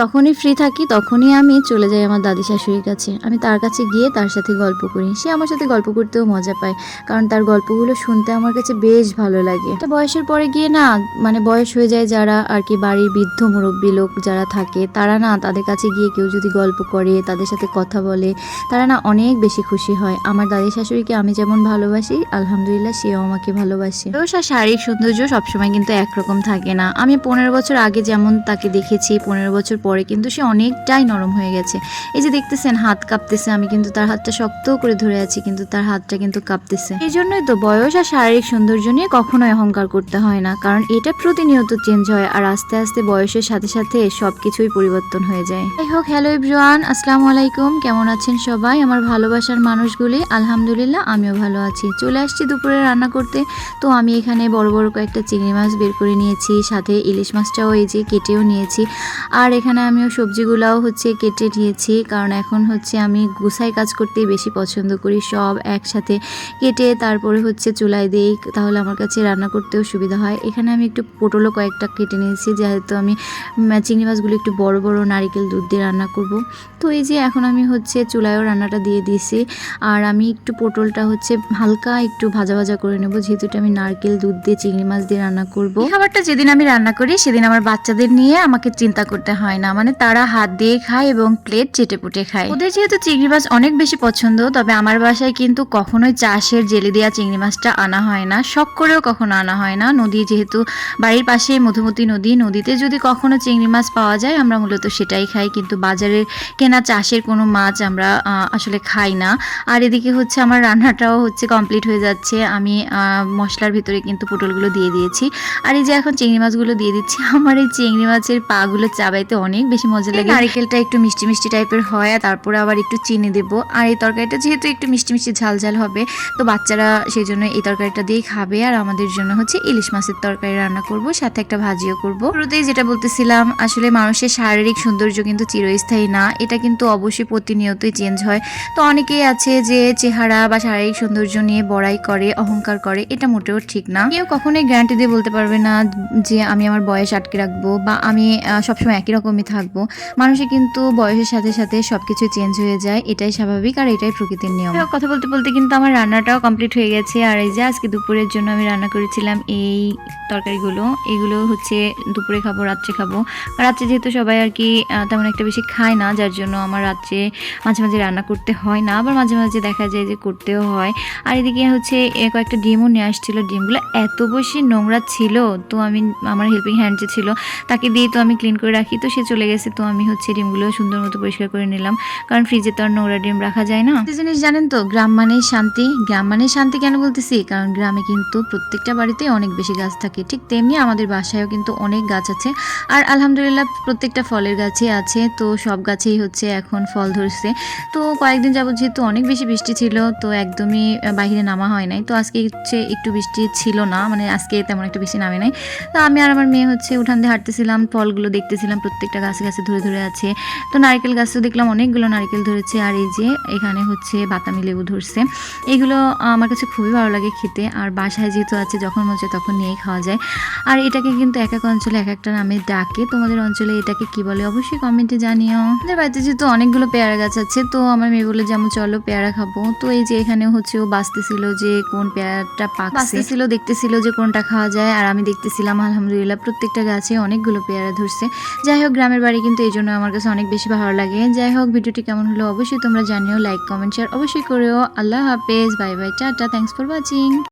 যখনই ফ্রি থাকি, তখনই আমি চলে যাই আমার দাদি শাশুড়ির কাছে। আমি তার কাছে গিয়ে তার সাথে গল্প করি। সে আমার সাথে গল্প করতেও মজা পায়। কারণ তার গল্পগুলো শুনতে আমার কাছে বেশ ভালো লাগে। একটা বয়সের পরে গিয়ে না মানে বয়স হয়ে যায় যারা আর কি বাড়ির বৃদ্ধ মুরব্বী লোক যারা থাকে, তারা না তাদের কাছে গিয়ে কেউ যদি গল্প করে, তাদের সাথে কথা বলে, তারা না অনেক বেশি খুশি হয়। আমার দাদি শাশুড়িকে আমি যেমন ভালোবাসি, আলহামদুলিল্লাহ সেও আমাকে ভালোবাসে। তো শারীরিক সৌন্দর্য সবসময় কিন্তু একরকম থাকে না। আমি পনেরো বছর আগে যেমন তাকে দেখেছি, পনেরো বছর পরে কিন্তু সে অনেকটাই নরম হয়ে গেছে। এই যে দেখতেছেন, হাত কাঁপতেছে, আমি কিন্তু তার হাতটা শক্ত করে ধরে আছি, কিন্তু তার হাতটা কিন্তু কাঁপতেছে। এই জন্যই তো বয়স আর শারীরিক সৌন্দর্য নিয়ে কখনোই অহংকার করতে হয় না, কারণ এটা প্রতিনিয়ত চেঞ্জ হয় আর আস্তে আস্তে বয়সের সাথে সাথে সবকিছুই পরিবর্তন হয়ে যায়। যাই হোক হ্যালো ইব্রান আসসালামু আলাইকুম। কেমন আছেন সবাই? আমার ভালোবাসার মানুষগুলি, আলহামদুলিল্লাহ, আমিও ভালো আছি। চলে আসছি দুপুরে রান্না করতে। তো আমি এখানে বড় বড় কয়েকটা চিংড়ি মাছ বের করে নিয়েছি, সাথে ইলিশ মাছটাও এই যে কেটেও নিয়েছি। আর এখানে আমিও সবজিগুলাও হচ্ছে কেটে নিয়েছি, কারণ এখন হচ্ছে আমি গুছাই কাজ করতেই বেশি পছন্দ করি, সব একসাথে কেটে তারপরে হচ্ছে চুলায় দিই, তাহলে আমার কাছে রান্না করতেও সুবিধা হয়। এখানে আমি একটু পটলও কয়েকটা কেটে নিয়েছি, যেহেতু আমি চিংড়ি মাছগুলো একটু বড় বড় নারিকেল দুধ দিয়ে রান্না করব। তো এই যে এখন আমি হচ্ছে চুলায়ও রান্নাটা দিয়ে দিয়েছি, আর আমি একটু পটলটা হচ্ছে হালকা একটু ভাজা ভাজা করে নেব, যেহেতু এটা আমি নারকেল দুধ দিয়ে, চিংড়ি মাছ দিয়ে রান্না করব। খাবারটা যেদিন আমি রান্না করি, সেদিন আমার বাচ্চাদের নিয়ে আমাকে চিন্তা করতে হয় না। মানে তারা হাত দিয়ে খায় এবং প্লেট চেটে পুটে খায়। ওদের যেহেতু চিংড়ি মাছ অনেক বেশি পছন্দ, তবে আমার বাসায় কিন্তু কখনোই চাষের জেলে দেওয়া চিংড়ি মাছটা আনা হয় না। শখ করেও কখনো আনা হয় না। নদী যেহেতু বাড়ির পাশে মধুমতি নদী, নদীতে যদি কখনো চিংড়ি মাছ পাওয়া যায়, আমরা মূলত সেটাই খাই। কিন্তু বাজারের কেনা চাষের কোনো মাছ আমরা আসলে খাই না। আর এদিকে হচ্ছে আমার রান্নাটাও হচ্ছে কমপ্লিট হয়ে যাচ্ছে। আমি মশলার ভিতরে কিন্তু পটলগুলো দিয়ে দিয়েছি। আর এই যে এখন চিংড়ি মাছগুলো দিয়ে দিচ্ছি, আমার এই চিংড়ি মাছের পাগুলো চাবাইতে অনেক বেশি মজা লাগে। নারিকেলটা একটু মিষ্টি মিষ্টি টাইপের হয় আর তারপরে আবার একটু চিনি দেবো। আর এই তরকারিটা যেহেতু একটু মিষ্টি মিষ্টি ঝাল ঝাল হবে তো বাচ্চারা সেই জন্য এই তরকারিটা দিয়েই খাবে। আর আমাদের জন্য হচ্ছে ইলিশ মাছের তরকারি রান্না করব সাথে একটা ভাজিও করব। শুরুতেই যেটা বলতেছিলাম আসলে মানুষের শারীরিক সৌন্দর্য কিন্তু চিরস্থায়ী না এটা কিন্তু অবশ্যই প্রতিনিয়তই চেঞ্জ হয়। তো অনেকেই আছে যে চেহারা বা শারীরিক সৌন্দর্য নিয়ে বড়াই করে অহংকার করে এটা মোটেও ঠিক না। কেউ কখনোই গ্যারান্টি দিয়ে বলতে পারবে না যে আমি আমার বয়স আটকে রাখব বা আমি সবসময় একই রকমই থাকব। মানুষের কিন্তু বয়সের সাথে সাথে সবকিছু চেঞ্জ হয়ে যায়। এটাই স্বাভাবিক আর এটাই প্রকৃতির নিয়ম। কথা বলতে বলতে কিন্তু আমার রান্নাটাও কমপ্লিট হয়ে গেছে। আর এই যে আজকে দুপুরের জন্য আমি রান্না করেছিলাম এই তরকারিগুলো। এগুলো হচ্ছে দুপুরে খাব, রাত্রে খাব। রাত্রে যেহেতু সবাই আর কি তেমন একটা বেশি খায় না, যার জন্য আমার রাত্রে মাঝে মাঝে রান্না করতে হয় না। আবার মাঝে মাঝে দেখা যায় যে করতেও হয়। আর এদিকে হচ্ছে কয়েকটা ডিমও নিয়ে আসছিল। ডিমগুলো এত বেশি নোংরা ছিল, তো আমি, আমার হেল্পিং হ্যান্ড যে ছিল, তাকে দিয়ে তো আমি ক্লিন করে রাখি। তো সে চলে গেছে, তো আমি হচ্ছে ডিমগুলো সুন্দর মতো পরিষ্কার করে নিলাম। কারণ ফ্রিজে তো আর নোংরা ডিম রাখা যায় না। জিনিস জানেন তো, গ্রাম মানেই শান্তি। গ্রাম মানেই শান্তি কেন বলতেছি? কারণ গ্রামে কিন্তু প্রত্যেকটা বাড়িতে অনেক বেশি গাছ থাকে। ঠিক তেমনি আমাদের বাসায়ও কিন্তু অনেক গাছ আছে। আর আলহামদুলিল্লাহ প্রত্যেকটা ফলের গাছে আছে, তো সব গাছেই হচ্ছে এখন ফল ধরছে। তো কয়েকদিন যাবত যেহেতু অনেক বেশি বৃষ্টি ছিল, তো একদমই বাইরে নামা হয় নাই। তো আজকে হচ্ছে একটু বৃষ্টি ছিল না মানে আজকে তেমন একটা বেশি নামে নাই। তো আমি আর আমার মেয়ে হচ্ছে উঠান দিয়ে হাঁটতেছিলাম, ফলগুলো দেখতেছিলাম প্রত্যেকটা গাছে গাছে ধরে ধরে আছে। তো নারকেল গাছও দেখলাম অনেকগুলো নারকেল ধরেছে। আর এই যে এখানে হচ্ছে বাতামি লেবু ধরছে। এগুলো আমার কাছে খুবই ভালো লাগে খেতে। আর বাসায় যেহেতু আছে, যখন চায় তখন নিয়েই খাওয়া যায়। আর এটাকে কিন্তু এক এক অঞ্চলে এক একটা নামে ডাকে। তোমাদের অঞ্চলে এটাকে কি বলে? অবশ্যই কমেন্টে জানিও। আমাদের বাড়িতে যেহেতু অনেকগুলো পেয়ারা গাছ আছে, তো আমার মেয়ে বলে যেমন চলো পেয়ারা খাব। তো এই যে এখানে হচ্ছে ও বাঁচতেছিল যে কোন পেয়ারাটা পাকতেছিল দেখতেছিল যে কোনটা খাওয়া যায়। আর আমি দেখতেছিলাম, আলহামদুলিল্লাহ, প্রত্যেকটা গাছে অনেকগুলো পেয়ারা ধরছে। যাই হোক গ্রামের বাড়ি কিন্তু এই জন্য আমার কাছে অনেক বেশি ভালো লাগে। যাই হোক, ভিডিওটি কেমন হলো অবশ্যই তোমরা জানিও লাইক কমেন্ট শেয়ার অবশ্যই করেও। আল্লাহ হাফেজ bye bye tata thanks for watching